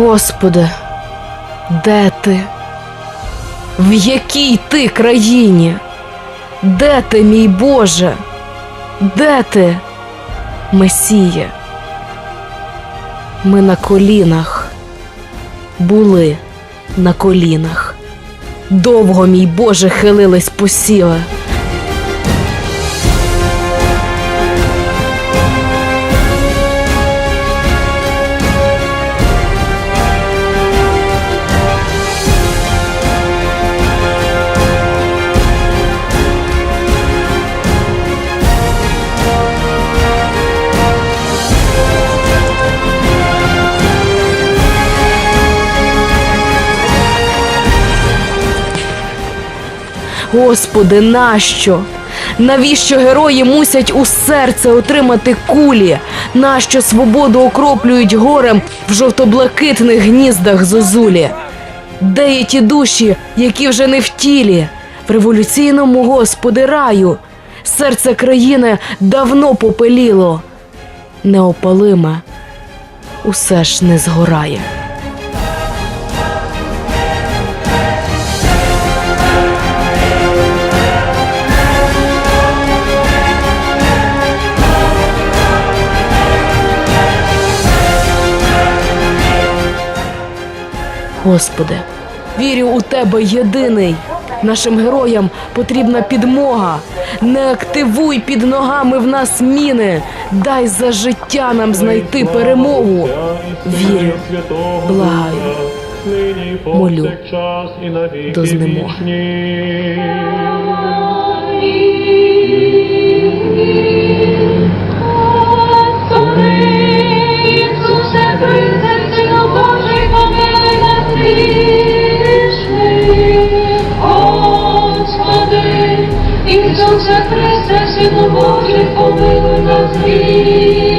Господи, де ти? В якій ти країні? Де ти, мій Боже? Де ти, Месіє? Ми на колінах були на колінах. Довго, мій Боже, хилились посіли. Господи, нащо? Навіщо герої мусять у серце отримати кулі? Нащо свободу окроплюють горем в жовто-блакитних гніздах зозулі? Де є ті душі, які вже не в тілі? В революційному господи раю серце країни давно попеліло. Неопалиме усе ж не згорає. Господи, вірю у Тебе єдиний. Нашим героям потрібна підмога. Не активуй під ногами в нас міни. Дай за життя нам знайти перемогу. Вірю, благаю, молю до знемоги. Ісусе Христе, Сину Божий, помилуй нас грішних.